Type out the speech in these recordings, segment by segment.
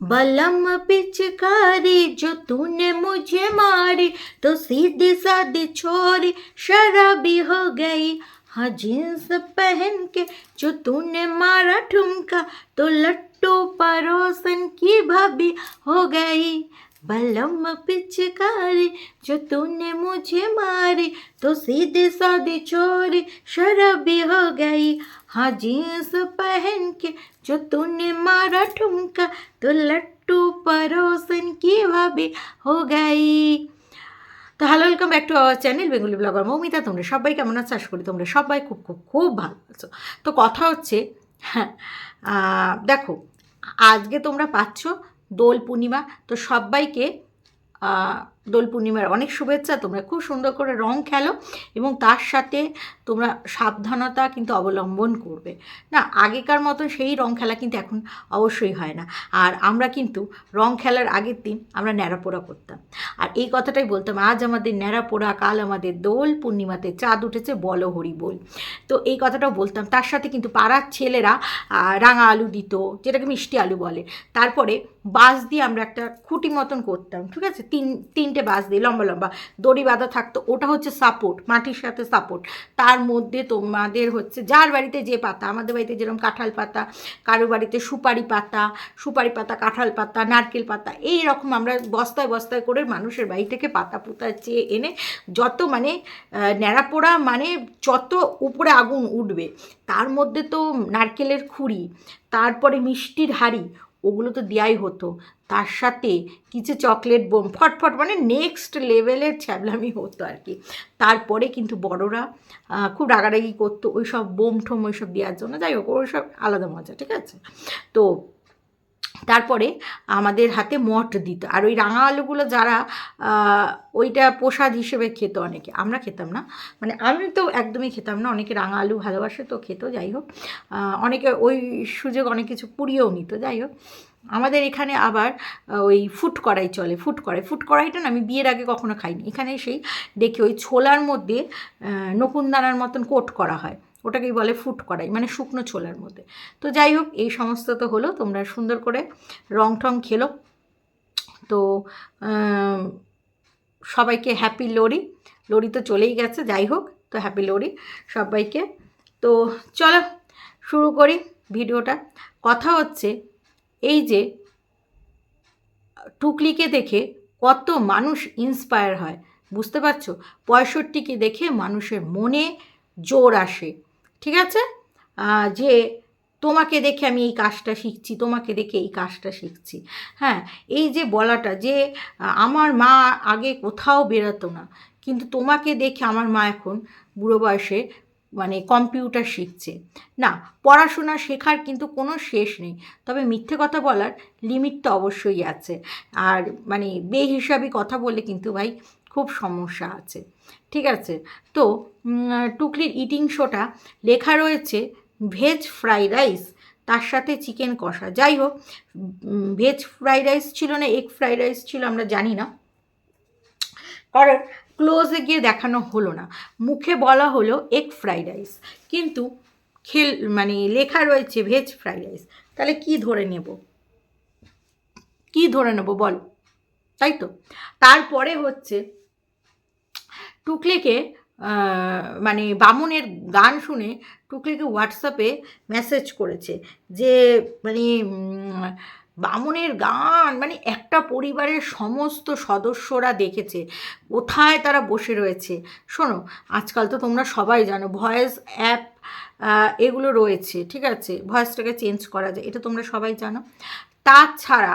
बलम पिचकारी, जो तूने मुझे मारी तो सीधी सादी छोरी, शराबी हो गई। हाँ जींस पहन के जो तूने मारा ठुमका तो लट्टू परोसन की भाभी हो गई। बलम पिचकारी जो तूने मुझे मारी तो सीधी सादी छोरी शराबी हो गई हाँ जींस पहन के जो तूने मारा ठुमका तो लट्टू परोसन की भाभी हो गई তো hello welcome back to our channel Bengali blogger Moumita তোমরা সবাই কেমন আছো আশা করি তোমরা সবাই খুব খুব খুব ভালো আছো তো কথা হচ্ছে হ্যাঁ আহ, দেখো আজকে তোমরা পাচ্ছ দোল পূর্ণিমা তো সবাইকে দোল পূর্ণিমার অনেক শুভেচ্ছা, তোমরা খুব সুন্দর করে রং খেলো এবং তার সাথে তোমরা সাবধানতা কিন্তু অবলম্বন করবে। না, আগেকার মতো সেই রং খেলা কিন্তু এখন অবশ্যই হয় না। আর আমরা কিন্তু রং খেলার আগের দিন আমরা ন্যাড়াপোড়া করতাম। আর এই কথাটাই বলতাম, আজ আমাদের ন্যাড়াপোড়া কাল আমাদের দোল পূর্ণিমাতে চাঁদ উঠেছে, বলো হরি বল। তো এই কথাটাও বলতাম। তার সাথে কিন্তু পাড়ার ছেলেরা রাঙা আলু দিত, যেটাকে মিষ্টি আলু বলে। তারপরে বাঁশ দিয়ে আমরা একটা খুঁটি মতন করতাম, ঠিক আছে? তিন তিন তিনটে বাঁশ দিয়ে, লম্বা লম্বা। দড়ি বাঁধা থাকতো, ওটা হচ্ছে সাপোর্ট মাটির সাথে সাপোর্ট তার মধ্যে তোমাদের হচ্ছে, যার বাড়িতে যে পাতা, আমাদের বাড়িতে যেরকম কাঁঠাল পাতা, কারও বাড়িতে সুপারি পাতা সুপারি পাতা, কাঁঠাল পাতা, নারকেল পাতা, এই রকম আমরা বস্তায় বস্তায় করে মানুষের বাড়ি থেকে পাতা পুতা চেয়ে এনে যত মানে ন্যাড়াপোড়া মানে যত উপরে আগুন উঠবে, তার মধ্যে তো নারকেলের খুঁড়ি, তারপরে মিষ্টির হাড়ি ওগুলো তো দেওয়াই হতো। তার সাথে কিছু চকলেট বোম, ফটফট মানে নেক্সট লেভেলের ছ্যাবলামি হতো আর কি। তারপরে কিন্তু বড়রা খুব রাগারাগি করতো ওই সব বোম ঠোম ওই সব দেওয়ার জন্য। যাই হোক ওই সব আলাদা মজা, ঠিক আছে? তো তারপরে আমাদের হাতে মঠ দিত। আর ওই রাঙা আলুগুলো যারা ওইটা প্রসাদ হিসেবে খেত অনেকে, আমরা খেতাম না। মানে আমি তো একদমই খেতাম না, অনেকে রাঙা আলু ভালোবাসে তো খেত, যাই হোক। অনেকে ওই সুযোগ অনেক কিছু পুড়িয়েও নিত, যাই হোক। আমাদের এখানে আবার ওই ফুট কড়াই চলে, ফুট কড়াই। ফুট কড়াইটা না আমি বিয়ের আগে কখনো খাইনি। এখানে সেই দেখি ওই ছোলার মধ্যে নকুনদানার মতন কোট করা হয়। ওটাকেই বলে ফুট কড়াই মানে শুকনো ছোলার মধ্যে। তো যাই হোক, এই সমস্ত তো হলো, তোমরা সুন্দর করে রং টং খেলো। তো সবাইকে হ্যাপি লোরি। লোরি তো চলেই গেছে, যাই হোক, তো হ্যাপি লোরি সবাইকে। তো চলো, শুরু করি ভিডিওটা। কথা হচ্ছে, এই যে, টুকলিকে দেখে কত মানুষ ইন্সপায়ার হয়, বুঝতে পারছ? পঁয়ষট্টিকে দেখে মানুষের মনে জোর আসে। ঠিক আছে? যে তোমাকে দেখে আমি এই কাজটা শিখছি, তোমাকে দেখে এই কাজটা শিখছি। হ্যাঁ এই যে বলাটা যে আমার মা আগে কোথাও বেরোতো না, কিন্তু তোমাকে দেখে আমার মা এখন বুড়ো বয়সে মানে কম্পিউটার শিখছে। না, পড়াশোনা শেখার কিন্তু কোনো শেষ নেই, তবে মিথ্যে কথা বলার লিমিট তো অবশ্যই আছে। আর মানে বেহিসাবি কথা বললে কিন্তু ভাই খুব সমস্যা আছে। ঠিক আছে? তো টুকলির ইটিং শোটা লেখা রয়েছে ভেজ ফ্রাই রাইস তার সাথে চিকেন কষা। যাই হোক ভেজ ফ্রাইড রাইস ছিল না এগ ফ্রাইড রাইস ছিল, আমরা জানি না। কারণ ক্লোজে গিয়ে দেখানো হলো না। মুখে বলা হলো এগ ফ্রাইড রাইস কিন্তু খেল মানে লেখা রয়েছে ভেজ ফ্রাইড রাইস তাহলে কি ধরে নেব? কি ধরে নেব বলো? তাই তো? তারপরে হচ্ছে টুকলিকে মানে বামুনের গান শুনে টুকলিকে হোয়াটসঅ্যাপে মেসেজ করেছে যে মানে বামুনের গান মানে একটা পরিবারের সমস্ত সদস্যরা দেখেছে, কোথায় তারা বসে রয়েছে। শোনো, আজকাল তো তোমরা সবাই জানো, ভয়েস অ্যাপ এগুলো রয়েছে, ঠিক আছে? ভয়েসটাকে চেঞ্জ করা যায়, এটা তোমরা সবাই জানো। তাছাড়া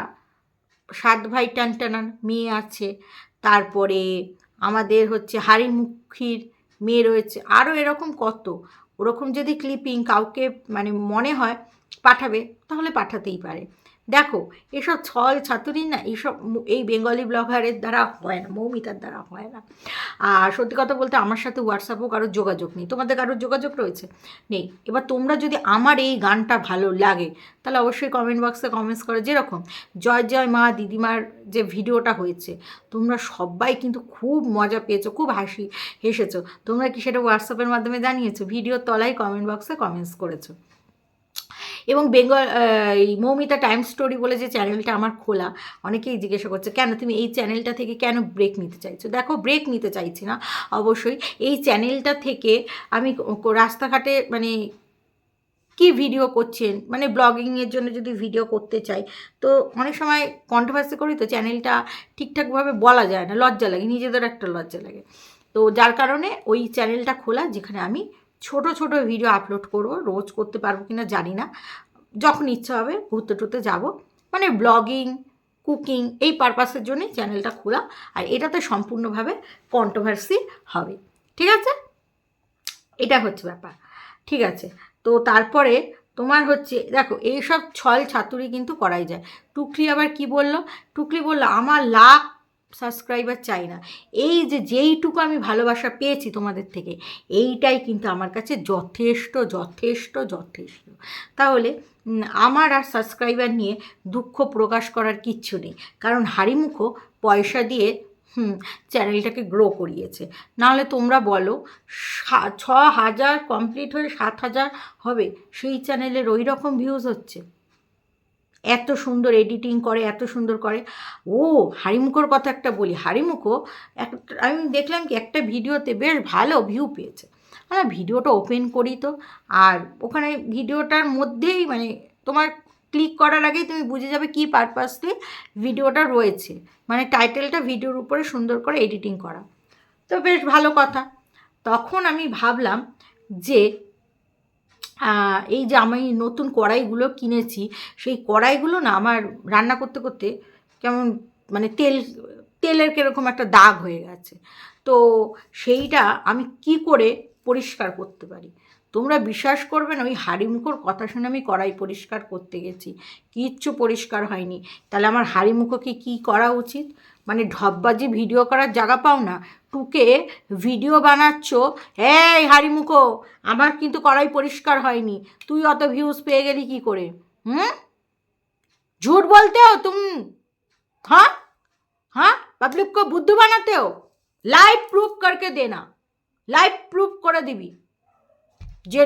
সাত ভাই টান টানান মেয়ে আছে, তারপরে আমাদের হচ্ছে হাড়িমুখির মেয়ে রয়েছে। আরও এরকম কত। ওরকম যদি ক্লিপিং কাউকে মানে মনে হয় পাঠাবে, তাহলে পাঠাতেই পারে। দেখো, এসব ছল ছাতুরি না এইসব এই বেঙ্গলি ব্লগারের দ্বারা হয় না, মৌমিতার দ্বারা হয় না। আর সত্যি কথা বলতে আমার সাথে হোয়াটসঅ্যাপেও কারোর যোগাযোগ নেই। তোমাদের কারোর যোগাযোগ রয়েছে? নেই। এবার তোমরা যদি আমার এই গানটা ভালো লাগে, তাহলে অবশ্যই কমেন্ট বক্সে কমেন্টস করো। যেরকম, জয় জয় মা, দিদিমার যে ভিডিওটা হয়েছে, তোমরা সবাই কিন্তু খুব মজা পেয়েছ, খুব হাসি হেসেছো। তোমরা কি সেটা হোয়াটসঅ্যাপের মাধ্যমে জানিয়েছো? ভিডিওর তলায় কমেন্ট বক্সে কমেন্টস করেছ। এবং বেঙ্গল এই মৌমিতা টাইম স্টোরি বলে যে চ্যানেলটা আমার খোলা, অনেকেই জিজ্ঞাসা করছে, কেন তুমি এই চ্যানেলটা থেকে কেন ব্রেক নিতে চাইছো? দেখো ব্রেক নিতে চাইছি না, অবশ্যই। এই চ্যানেলটা থেকে আমি রাস্তাঘাটে মানে কি ভিডিও করছেন? মানে ব্লগিংয়ের জন্য যদি ভিডিও করতে চাই, তো অনেক সময় কন্ট্রোভার্সি করি তো চ্যানেলটা ঠিকঠাকভাবে বলা যায় না, লজ্জা লাগে, নিজেদের একটা লজ্জা লাগে। তো যার কারণে ওই চ্যানেলটা খোলা, যেখানে আমি ছোট ছোট ভিডিও আপলোড করব, রোজ করতে পারব কি না জানি না। যখন ইচ্ছা হবে ঘুরতে টুরতে যাব। মানে ব্লগিং কুকিং এই পারপাসের জন্যই চ্যানেলটা খোলা। আর এটাতে সম্পূর্ণভাবে কন্ট্রোভার্সি হবে। ঠিক আছে? এটা হচ্ছে ব্যাপার। ঠিক আছে? তো তারপরে তোমার হচ্ছে, দেখো, এইসব ছল ছাতুরি কিন্তু করাই যায়। টুকলি আবার কি বলল? টুকলি বলল, আমার লাখ সাবস্ক্রাইবার চাই না। এই যে যেইটুকু আমি ভালোবাসা পেয়েছি তোমাদের থেকে, এইটাই কিন্তু আমার কাছে যথেষ্ট যথেষ্ট যথেষ্ট। তাহলে আমার আর সাবস্ক্রাইবার নিয়ে দুঃখ প্রকাশ করার কিচ্ছু নেই। কারণ হাড়িমুখো পয়সা দিয়ে, হুম চ্যানেলটাকে গ্রো করিয়েছে। নাহলে তোমরা বলো ছ হাজার কমপ্লিট হয়ে সাত হাজার হবে, সেই চ্যানেলের ওই রকম ভিউজ হচ্ছে। এত সুন্দর এডিটিং করে, এত সুন্দর করে। ও, হারিমুখোর কথা একটা বলি। হারিমুখো, এক, আমি দেখলাম কি একটা ভিডিওতে বেশ ভালো ভিউ পেয়েছে। হ্যাঁ ভিডিওটা ওপেন করি তো, আর ওখানে ভিডিওটার মধ্যেই মানে তোমার ক্লিক করার আগেই তুমি বুঝে যাবে কী পারপাসলি ভিডিওটা রয়েছে। মানে টাইটেলটা ভিডিওর উপরে সুন্দর করে এডিটিং করা। তো বেশ ভালো কথা। তখন আমি ভাবলাম যে এই যে আমি নতুন কড়াইগুলো কিনেছি, সেই কড়াইগুলো না আমার রান্না করতে করতে কেমন মানে তেল, তেলের কীরকম একটা দাগ হয়ে গেছে। তো সেইটা আমি কি করে পরিষ্কার করতে পারি? তোমরা বিশ্বাস করবে না, ওই হাড়িমুখোর কথা শুনে আমি কড়াই পরিষ্কার করতে গেছি। কিচ্ছু পরিষ্কার হয়নি। তাহলে আমার হাড়িমুখোকে কি করা উচিত? মানে ঢপবাজি ভিডিও করার জায়গা পাও না? টুকে ভিডিও বানাচ্ছ এই হাড়িমুখো আমার কিন্তু কড়াই পরিষ্কার হয়নি তুই অত ভিউজ পেয়ে গেলি কি করে হুম झूठ बोलते हो तुम हाँ हाँ पब्लिक को बुद्धू बनाते हो लाइव प्रूफ करके देना লাইভ প্রুফ করে দিবি যে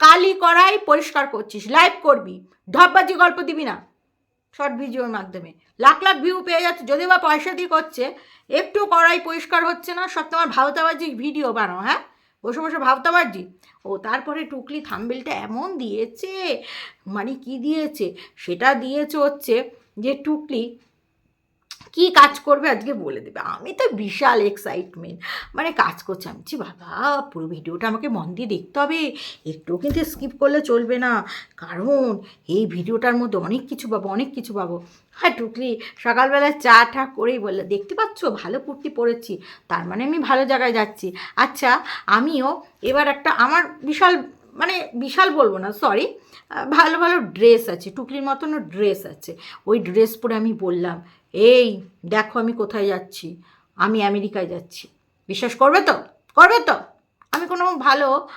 কালি কড়াই পরিষ্কার করছিস লাইভ করবি ঢপবাজি গল্প দিবি না শর্ট ভিডিওর মাধ্যমে। লাখ লাখ ভিউ পেয়ে যাচ্ছে যদি বা পয়সা দিয়ে করছে, একটু করাই পরিষ্কার হচ্ছে না, সব তোমার ভাবতাবাজি ভিডিও বানাও হ্যাঁ? বসে বসে ভাবতাবাজি ও, তারপরে টুকলি থাম্বেলটা এমন দিয়েছে মানে কি দিয়েছে? সেটা দিয়েছে হচ্ছে যে টুকলি কি কাজ করবে আজকে বলে দেবে। আমি তো বিশাল এক্সাইটমেন্ট মানে কাজ করছি আমি। বলছি, বাবা পুরো ভিডিওটা আমাকে মন দিয়ে দেখতে হবে। একটু কিন্তু স্কিপ করলে চলবে না। কারণ এই ভিডিওটার মধ্যে অনেক কিছু পাবো অনেক কিছু পাবো। হ্যাঁ টুকলি সকালবেলা চা টা করেই বললে দেখতে পাচ্ছ? ভালো কুর্তি পরেছি। তার মানে আমি ভালো জায়গায় যাচ্ছি। আচ্ছা আমিও এবার একটা আমার বিশাল মানে বিশাল বলব না সরি ভালো ভালো ড্রেস আছে টুকলির মতনও ড্রেস আছে। ওই ড্রেস পরে আমি বললাম, এই, দেখো আমি কোথায় যাচ্ছি, আমি আমেরিকায় যাচ্ছি। বিশ্বাস করবে তো? করবে তো? আমি কোনো ভালো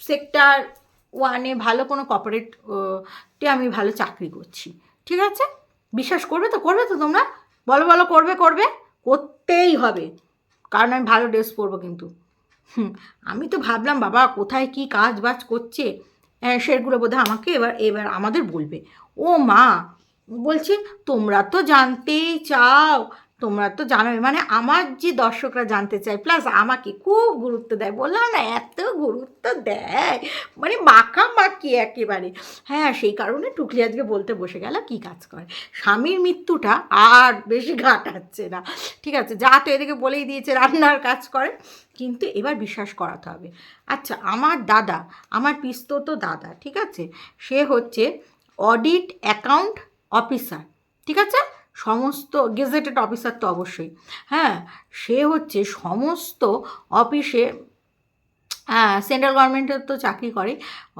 সেক্টর ওয়ানে ভালো কোনো কর্পোরেট আমি ভালো চাকরি করছি। ঠিক আছে? বিশ্বাস করবে তো? করবে তো তোমরা? বলো বলো, করবে করবে? করতেই হবে। কারণ আমি ভালো ড্রেস পরবো কিন্তু। হুম, আমি তো ভাবলাম, বাবা, কোথায় কি কাজ বাজ করছে? হ্যাঁ, সেগুলো বোধহয় আমাকে এবার এবার আমাদের বলবে। ও মা বলছে তোমরা তো জানতেই চাও তোমরা তো জানোই মানে আমার যে দর্শকরা জানতে চায় প্লাস আমাকে খুব গুরুত্ব দেয়। বললাম না এত গুরুত্ব দেয়। মানে মাখামাখি একেবারে। হ্যাঁ সেই কারণে টুকলি আজকে বলতে বসে গেল, কি কাজ করে? স্বামীর মৃত্যুটা আর বেশি ঘাটাচ্ছে না। ঠিক আছে, যা তো এদিকে বলেই দিয়েছে, রান্নার কাজ করে। কিন্তু এবার বিশ্বাস করাতে হবে। আচ্ছা আমার দাদা, আমার পিস্তত দাদা, ঠিক আছে? সে হচ্ছে অডিট অ্যাকাউন্ট অফিসার ঠিক আছে? সমস্ত গেজেটেড অফিসার তো অবশ্যই। হ্যাঁ সে হচ্ছে সমস্ত অফিসে হ্যাঁ সেন্ট্রাল গভর্নমেন্টের তো চাকরি করে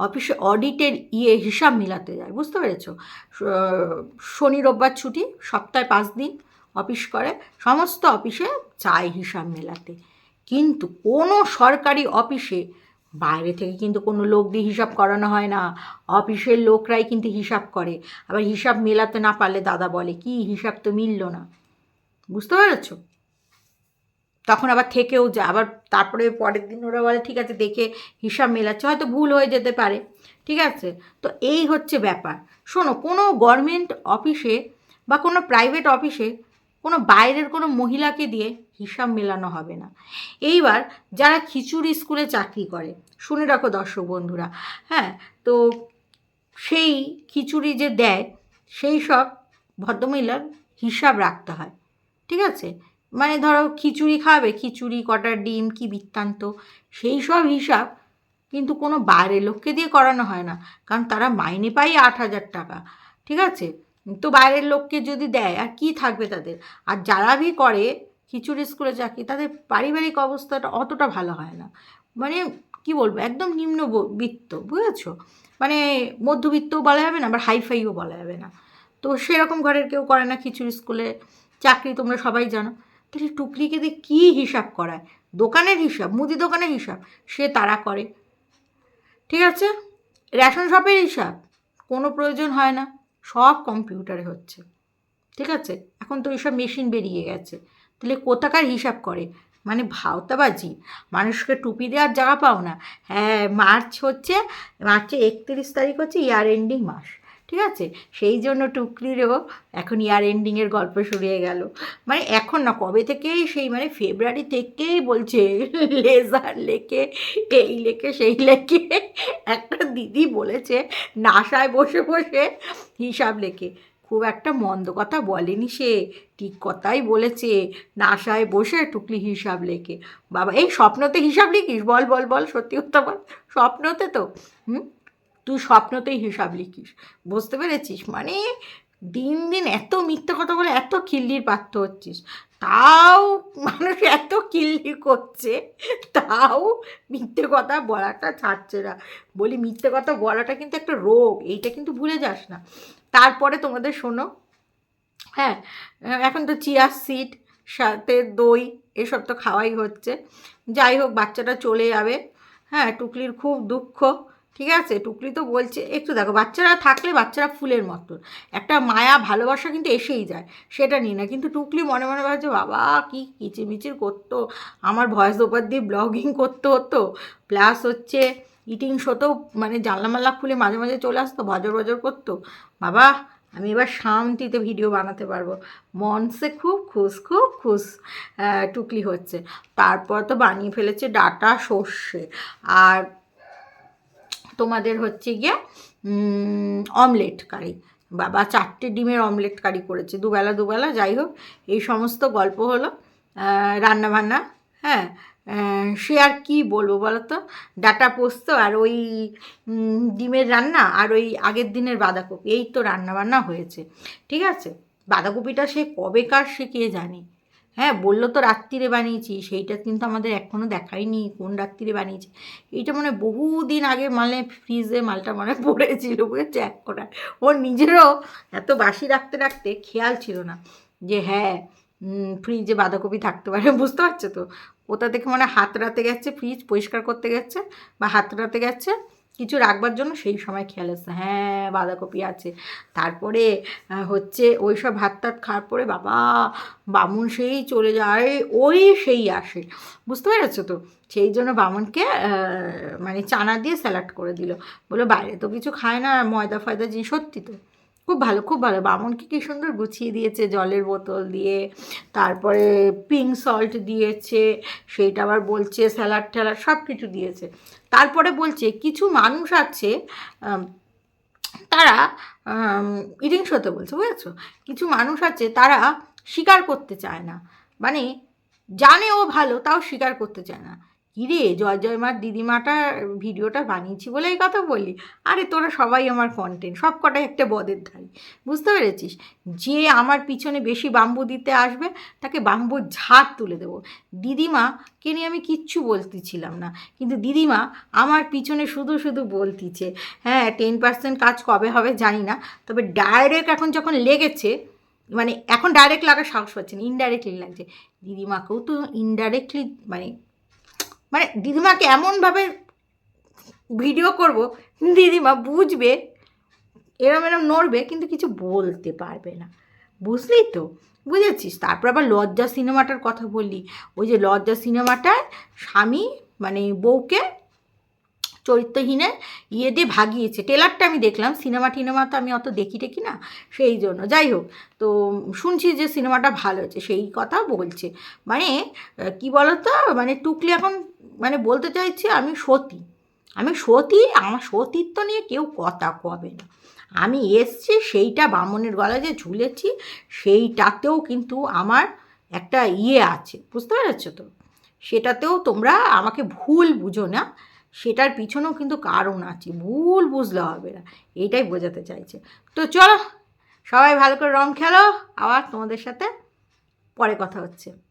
অফিসে অডিটের ইয়ে হিসাব মিলাতে যায়, বুঝতে পেরেছ? শনি, রোববার ছুটি, সপ্তাহে পাঁচ দিন অফিস করে, সমস্ত অফিসে চায় হিসাব মেলাতে। কিন্তু কোনো সরকারি অফিসে বাইরে থেকে কিন্তু কোনো লোক দিয়ে হিসাব করানো হয় না। অফিসের লোকরাই কিন্তু হিসাব করে। আবার হিসাব মেলাতে না পারলে দাদা বলে, কি হিসাব তো মিলল না। বুঝতে পেরেছ? তখন আবার থেকেও যায়। আবার তারপরে পরের দিন ওরা বলে, ঠিক আছে, দেখে হিসাব মেলাচ্ছে। হয়তো ভুল হয়ে যেতে পারে। ঠিক আছে? তো এই হচ্ছে ব্যাপার। শোনো, কোনো গভর্নমেন্ট অফিসে বা কোনো প্রাইভেট অফিসে কোনো বাইরের কোনো মহিলাকে দিয়ে হিসাব মেলানো হবে না। এইবার যারা খিচুড়ি স্কুলে চাকরি করে, শুনে রাখো দর্শক বন্ধুরা হ্যাঁ তো সেই খিচুড়ি যে দেয়, সেই সব ভদ্রমহিলার হিসাব রাখতে হয়, ঠিক আছে? মানে ধরো খিচুড়ি খাবে, খিচুড়ি, কটা ডিম, কি বৃত্তান্ত, সেই সব হিসাব কিন্তু কোনো বাইরের লোককে দিয়ে করানো হয় না, কারণ তারা মাইনে পাই আট হাজার টাকা, ঠিক আছে? তো বাইরের লোককে যদি দেয়, আর কি থাকবে তাদের? আর যারা ভি করে, খিচুড়ি স্কুলে চাকরি, তাদের পারিবারিক অবস্থাটা অতটা ভালো হয় না। মানে কি বলব, একদম নিম্ন বিত্ত, বুঝেছ? মানে মধ্যবিত্তও বলা যাবে না, আবার হাইফাইও বলা যাবে না। তো সেরকম ঘরের কেউ করে না খিচুড়ি স্কুলে চাকরি, তোমরা সবাই জানো। তাহলে টুকলিকে দিয়ে কী হিসাব করায়? দোকানের হিসাব, মুদি দোকানের হিসাব, সে তারা করে। ঠিক আছে? রেশন শপের হিসাব, কোনো প্রয়োজন হয় না। সব কম্পিউটারে হচ্ছে। ঠিক আছে? এখন তো ওইসব মেশিন বেরিয়ে গেছে। তাহলে কোথাকার হিসাব করে? মানে ভাওতাবাজি? মানুষকে টুপি দেওয়ার জায়গা পাও না হ্যাঁ মার্চ হচ্ছে, মার্চে একত্রিশ তারিখ হচ্ছে ইয়ার এন্ডিং মাস। ঠিক আছে? সেই জন্য টুকরিরও এখন ইয়ার এন্ডিংয়ের গল্প শুরু হয়ে গেল। মানে এখন না, কবে থেকেই সেই মানে ফেব্রুয়ারি থেকেই বলছে, লেজার লেকে এই লেকে সেই লেকে একটা দিদি বলেছে, নাসায় বসে বসে হিসাব লেখে। খুব একটা মন্দ কথা বলেনি সে, ঠিক কথাই বলেছে, নাসায় বসে টুকলি হিসাব লেখে। বাবা, এই স্বপ্নতে হিসাব লিখিস? বল বল বল, সত্যি কথা বল। স্বপ্নতে তো, হুম? তুই স্বপ্নতেই হিসাব লিখিস। বুঝতে পেরেছিস? মানে দিন দিন এত মিথ্যে কথা বলে এত খিল্লির পাত্র হচ্ছিস। তাও মানুষ এত কিল্লি করছে, তাও মিথ্যে কথা বলাটা ছাড়ছে না। বলি মিথ্যে কথা বলাটা কিন্তু একটা রোগ, এইটা কিন্তু ভুলে যাস না। তারপরে তোমাদের শোনো হ্যাঁ এখন তো চিয়া সিড, সাথে দই, এসব তো খাওয়াই হচ্ছে। যাই হোক, বাচ্চাটা চলে যাবে। হ্যাঁ টুকলির খুব দুঃখ। ঠিক আছে? টুকলি তো বলছে। একটু দেখো, বাচ্চারা থাকলে বাচ্চারা ফুলের মতো। একটা মায়া, ভালোবাসা কিন্তু এসেই যায়। সেটা নিয়ে না। কিন্তু টুকলি মনে মনে ভাবছে, বাবা, কি কিচিরমিচির করতো? আমার ভয়েস ওভার দিয়ে ব্লগিং করতে হতো। প্লাস হচ্ছে ইটিং শোতেও মানে জানলা মাল্লা খুলে মাঝে মাঝে চলে আসতো, ভজর ভজর করতো। বাবা, আমি এবার শান্তিতে ভিডিও বানাতে পারব। মনসে খুব খুশ খুব খুশ টুকলি হচ্ছে। তারপর তো বানিয়ে ফেলেছে ডাটা সর্ষে। আর তোমাদের হচ্ছে গিয়ে অমলেট কারি বাবা চারটে ডিমের অমলেট কারি করেছে, দুবেলা দুবেলা, যাই হোক, এই সমস্ত গল্প হলো রান্না বান্না হ্যাঁ সে আর কি বলব বলো তো ডাটা পোস্ত আর ওই ডিমের রান্না আর ওই আগের দিনের বাঁধাকপি, এই তো রান্নাবান্না হয়েছে, ঠিক আছে? বাঁধাকপিটা সে কবেকার সে কে জানি? হ্যাঁ বলল তো রাত্রিরে বানিয়েছি, সেইটা কিন্তু আমাদের এখনও দেখায়নি, কোন রাত্রিরে বানিয়েছি। এইটা মানে বহুদিন আগে মানে ফ্রিজে মালটা মানে পড়েছিল, বুঝেছে? এক করা ওর নিজেরও এত বাসি রাখতে রাখতে খেয়াল ছিল না যে হ্যাঁ ফ্রিজে বাঁধাকপি থাকতে পারে, বুঝতে পারছ তো? কোথা থেকে মানে হাত রাতে গেছে, ফ্রিজ পরিষ্কার করতে গেছে বা হাত রাতে গেছে। কিছু রাখবার জন্য সেই সময় খেয়াল এসছে হ্যাঁ বাঁধাকপি আছে। তারপরে হচ্ছে ওই সব ভাত টাত খাওয়ার পরে বাবা, বামুন সেই চলে যায় ওই সেই আসে। বুঝতে পেরেছ তো? সেই জন্য বামুনকে মানে চানা দিয়ে স্যালাড করে দিল। বলে বাইরে তো কিছু খায় না, ময়দা ফয়দা জিনিস। সত্যি তো? খুব ভালো খুব ভালো। বামনকে কি সুন্দর গুছিয়ে দিয়েছে জলের বোতল দিয়ে, তারপরে পিঙ্ক সল্ট দিয়েছে, সেইটা আবার বলছে স্যালাড ট্যালাড সব কিছু দিয়েছে। তারপরে বলছে, কিছু মানুষ আছে তারা ইডিং শোতে বলছে, বুঝেছ? কিছু মানুষ আছে, তারা স্বীকার করতে চায় না। মানে জানে ও ভালো, তাও স্বীকার করতে চায় না। কিরে জয় জয় মার দিদিমাটা ভিডিওটা বানিয়েছি বলে এই কথা বললি? আরে তোরা সবাই আমার কন্টেন্ট সব কটাই একটা বদের ধারি। বুঝতে পেরেছিস? যে আমার পিছনে বেশি বাম্বু দিতে আসবে, তাকে বাম্বুর ঝাড় তুলে দেবো। দিদিমাকে নিয়ে আমি কিচ্ছু বলতেছিলাম না। কিন্তু দিদিমা আমার পিছনে শুধু শুধু বলতিছে। হ্যাঁ টেন পার্সেন্ট কাজ কবে হবে জানি না, তবে ডাইরেক্ট এখন যখন লেগেছে মানে এখন ডাইরেক্ট লাগার সাহস পাচ্ছে না ইনডাইরেক্টলি লাগছে। দিদিমাকেও তো ইনডাইরেক্টলি মানে মানে দিদিমাকে এমনভাবে ভিডিও করব, দিদিমা বুঝবে, এরম এরম নড়বে, কিন্তু কিছু বলতে পারবে না। বুঝলি তো? বুঝেছিস? তারপর আবার লজ্জা সিনেমাটার কথা বললি। ওই যে লজ্জা সিনেমাটায় স্বামী মানে বউকে চরিত্রহীনের ইয়ে দিয়ে ভাগিয়েছে। টেলারটা আমি দেখলাম, সিনেমা টিনেমা তো আমি অত দেখি টেকি না, সেই জন্য। যাই হোক, তো শুনছি যে সিনেমাটা ভালো হয়েছে, সেই কথা বলছে। মানে কি বলতো? মানে টুকলি এখন মানে বলতে চাইছে আমি সতী। আমি সতী, আমার সতীত্ব নিয়ে কেউ কথা কবে না। আমি এসছি, সেইটা বামনের গলায় যে ঝুলেছি, সেইটাতেও কিন্তু আমার একটা ইয়ে আছে। বুঝতে পেরেছ তো? সেটাতেও তোমরা আমাকে ভুল বুঝো না। সেটার পিছনেও কিন্তু কারণ আছে। ভুল বুঝলে হবে না। এইটাই বোঝাতে চাইছে। তো চলো, সবাই ভালো করে রং খেলো। আবার তোমাদের সাথে পরে কথা হচ্ছে।